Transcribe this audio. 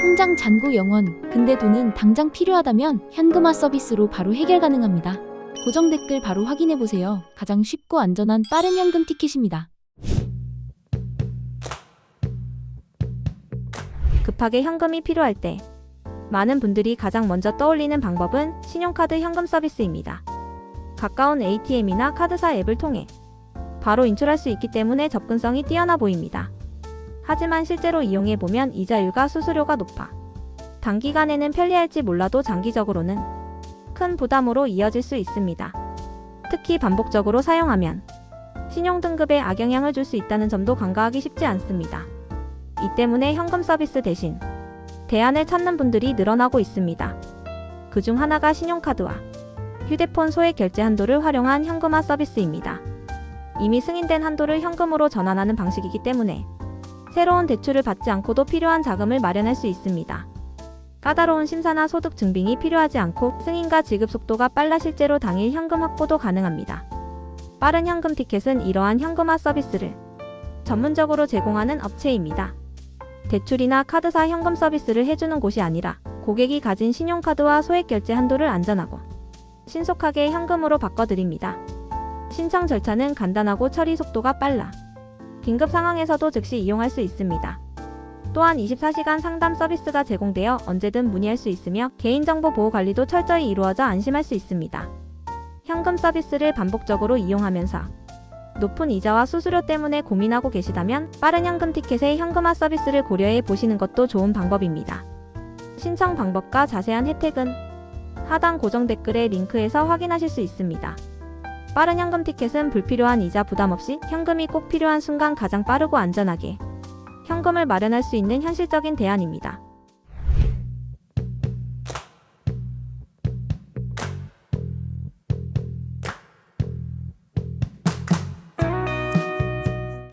통장 잔고 영원. 근데 돈은 당장 필요하다면 현금화 서비스로 바로 해결 가능합니다. 고정 댓글 바로 확인해 보세요. 가장 쉽고 안전한 빠른 현금 티켓입니다. 급하게 현금이 필요할 때 많은 분들이 가장 먼저 떠올리는 방법은 신용카드 현금 서비스입니다. 가까운 ATM이나 카드사 앱을 통해 바로 인출할 수 있기 때문에 접근성이 뛰어나 보입니다. 하지만 실제로 이용해 보면 이자율과 수수료가 높아 단기간에는 편리할지 몰라도 장기적으로는 큰 부담으로 이어질 수 있습니다. 특히 반복적으로 사용하면 신용등급에 악영향을 줄 수 있다는 점도 간과하기 쉽지 않습니다. 이 때문에 현금 서비스 대신 대안을 찾는 분들이 늘어나고 있습니다. 그 중 하나가 신용카드와 휴대폰 소액 결제 한도를 활용한 현금화 서비스입니다. 이미 승인된 한도를 현금으로 전환하는 방식이기 때문에 새로운 대출을 받지 않고도 필요한 자금을 마련할 수 있습니다. 까다로운 심사나 소득 증빙이 필요하지 않고 승인과 지급 속도가 빨라 실제로 당일 현금 확보도 가능합니다. 빠른 현금 티켓은 이러한 현금화 서비스를 전문적으로 제공하는 업체입니다. 대출이나 카드사 현금 서비스를 해주는 곳이 아니라 고객이 가진 신용카드와 소액 결제 한도를 안전하고 신속하게 현금으로 바꿔드립니다. 신청 절차는 간단하고 처리 속도가 빨라 긴급 상황에서도 즉시 이용할 수 있습니다. 또한 24시간 상담 서비스가 제공되어 언제든 문의할 수 있으며 개인정보 보호 관리도 철저히 이루어져 안심할 수 있습니다. 현금 서비스를 반복적으로 이용하면서 높은 이자와 수수료 때문에 고민하고 계시다면 빠른 현금 티켓의 현금화 서비스를 고려해 보시는 것도 좋은 방법입니다. 신청 방법과 자세한 혜택은 하단 고정 댓글의 링크에서 확인하실 수 있습니다. 빠른 현금 티켓은 불필요한 이자 부담 없이 현금이 꼭 필요한 순간 가장 빠르고 안전하게 현금을 마련할 수 있는 현실적인 대안입니다.